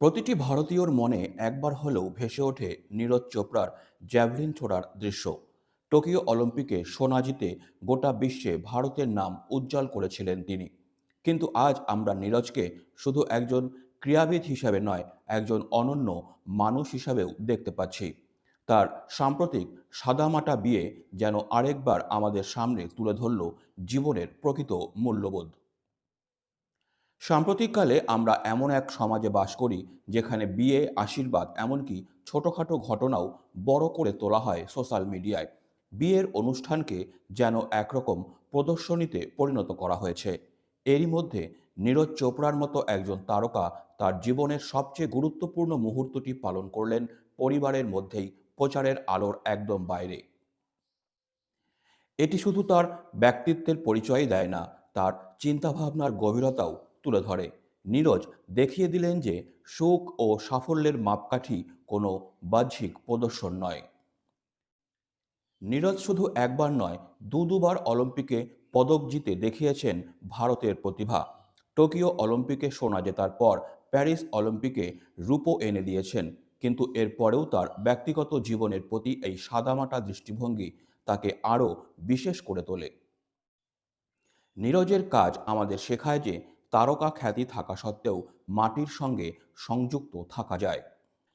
প্রতিটি ভারতীয়র মনে একবার হলেও ভেসে ওঠে নীরজ চোপড়ার জ্যাভলিন ছোড়ার দৃশ্য। টোকিও অলিম্পিকে সোনা জিতে গোটা বিশ্বে ভারতের নাম উজ্জ্বল করেছিলেন তিনি। কিন্তু আজ আমরা নীরজকে শুধু একজন ক্রীড়াবিদ হিসাবে নয়, একজন অনন্য মানুষ হিসাবেও দেখতে পাচ্ছি। তার সাম্প্রতিক সাদামাটা বিয়ে যেন আরেকবার আমাদের সামনে তুলে ধরল জীবনের প্রকৃত মূল্যবোধ। সাম্প্রতিককালে আমরা এমন এক সমাজে বাস করি যেখানে বিয়ে, আশীর্বাদ, এমনকি ছোটোখাটো ঘটনাও বড় করে তোলা হয় সোশ্যাল মিডিয়ায়। বিয়ের অনুষ্ঠানকে যেন একরকম প্রদর্শনীতে পরিণত করা হয়েছে। এরই মধ্যে নীরজ চোপড়ার মতো একজন তারকা তার জীবনের সবচেয়ে গুরুত্বপূর্ণ মুহূর্তটি পালন করলেন পরিবারের মধ্যেই প্রচারের আলোর একদম বাইরে। এটি শুধু তার ব্যক্তিত্বের পরিচয় দেয় না, তার চিন্তাভাবনার গভীরতাও তুলে ধরে। নীরজ দেখিয়ে দিলেন যে সুখ ও সাফল্যের মাপকাঠি কোনো বাহ্যিক প্রদর্শন নয়। নীরজ শুধু একবার নয় দু দুবার অলিম্পিকে পদক জিতে দেখিয়েছেন ভারতের প্রতিভা। টোকিও অলিম্পিকে সোনা জেতার পর প্যারিস অলিম্পিকে রূপো এনে দিয়েছেন, কিন্তু এরপরেও তার ব্যক্তিগত জীবনের প্রতি এই সাদামাটা দৃষ্টিভঙ্গি তাকে আরও বিশেষ করে তোলে। নীরজের কাজ আমাদের শেখায় যে তারকা খ্যাতি থাকা সত্ত্বেও মাটির সঙ্গে সংযুক্ত থাকা যায়।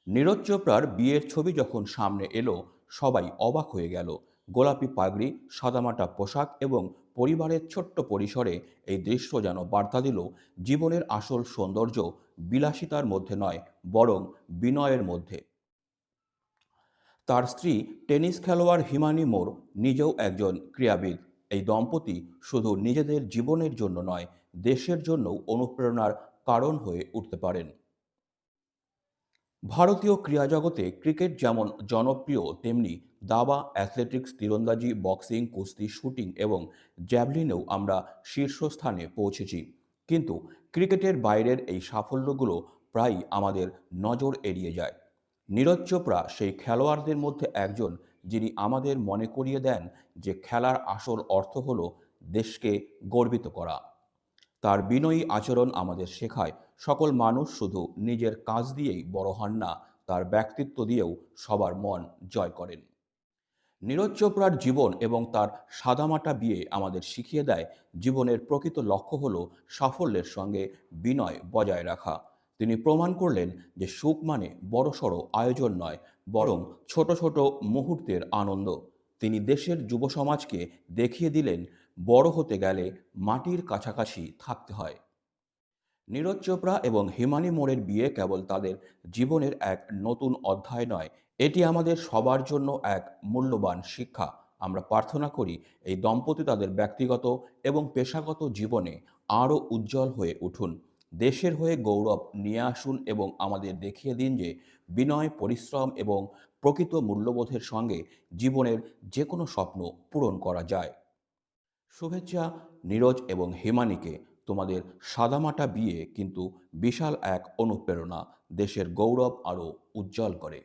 নীরজ চোপড়ার বিয়ের ছবি যখন সামনে এলো, সবাই অবাক হয়ে গেল। গোলাপি পাগড়ি, সাদামাটা পোশাক এবং পরিবারের ছোট্ট পরিসরে এই দৃশ্য যেন বার্তা দিল, জীবনের আসল সৌন্দর্য বিলাসিতার মধ্যে নয়, বরং বিনয়ের মধ্যে। তার স্ত্রী টেনিস খেলোয়াড় হিমানি মোর নিজেও একজন ক্রীড়াবিদ। এই দম্পতি শুধু নিজেদের জীবনের জন্য নয়, দেশের জন্যও অনুপ্রেরণার কারণ হয়ে উঠতে পারেন। ভারতীয় ক্রীড়া জগতে ক্রিকেট যেমন জনপ্রিয়, তেমনি দাবা, অ্যাথলেটিক্স, তীরন্দাজি, বক্সিং, কুস্তি, শুটিং এবং জ্যাভলিনেও আমরা শীর্ষস্থানে পৌঁছেছি। কিন্তু ক্রিকেটের বাইরের এই সাফল্যগুলো প্রায়ই আমাদের নজর এড়িয়ে যায়। নীরজ চোপড়া সেই খেলোয়াড়দের মধ্যে একজন যিনি আমাদের মনে করিয়ে দেন যে খেলার আসল অর্থ হল দেশকে গর্বিত করা। তার বিনয়ী আচরণ আমাদের শেখায়, সকল মানুষ শুধু নিজের কাজ দিয়েই বড় হন না, তার ব্যক্তিত্ব দিয়েও সবার মন জয় করেন। নীরজ চোপড়ার জীবন এবং তার সাদামাটা বিয়ে আমাদের শিখিয়ে দেয়, জীবনের প্রকৃত লক্ষ্য হল সাফল্যের সঙ্গে বিনয় বজায় রাখা। তিনি প্রমাণ করলেন যে সুখ মানে বড়সড় আয়োজন নয়, বরং ছোট ছোট মুহূর্তের আনন্দ। তিনি দেশের যুব সমাজকে দেখিয়ে দিলেন, বড় হতে গেলে মাটির কাছাকাছি থাকতে হয়। নীরজ চোপড়া এবং হিমানি মোড়ের বিয়ে কেবল তাদের জীবনের এক নতুন অধ্যায় নয়, এটি আমাদের সবার জন্য এক মূল্যবান শিক্ষা। আমরা প্রার্থনা করি এই দম্পতি তাদের ব্যক্তিগত এবং পেশাগত জীবনে আরও উজ্জ্বল হয়ে উঠুন। দেশের হয়ে গৌরব নিয়ে আসুন এবং আমাদের দেখিয়ে দিন যে বিনয়, পরিশ্রম এবং প্রকৃত মূল্যবোধের সঙ্গে জীবনের যে কোনো স্বপ্ন পূরণ করা যায়। শুভেচ্ছা, নীরজ এবং হিমানিকে তোমাদের সাদামাটা বিয়ে কিন্তু বিশাল এক অনুপ্রেরণা দেশের গৌরব আরও উজ্জ্বল করে।